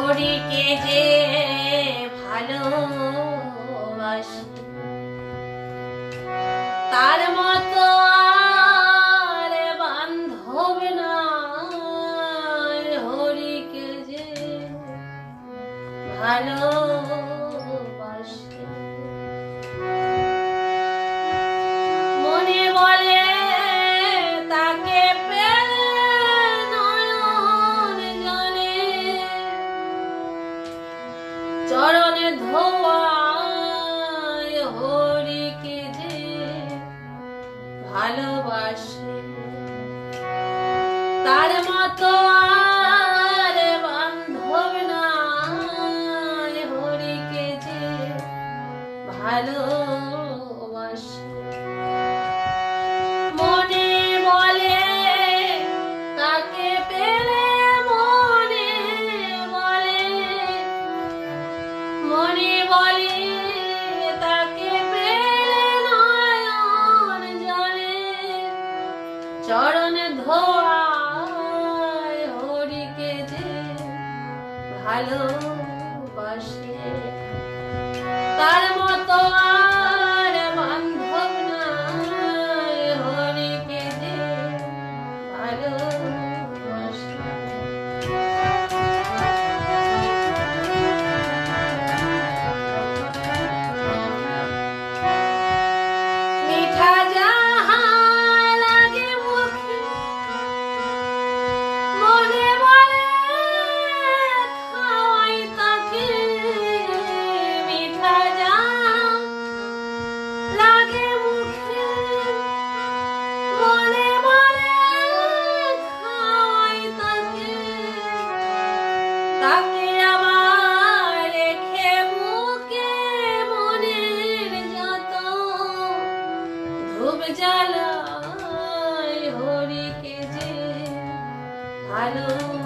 হরিকে যে ভালোবাসে তার মতো আর বান্ধব না হরিকে যে ভালোবাসে ধোয়ায় হরিকে যে ভালোবাসে। তার মতো আর বান্ধব নাই হরিকে যে ভালোবাসে চরণ ধোয়া হরিকে যে ভালোবাসে তার মতো খুব জ্বালায় হরিকে যে ভালো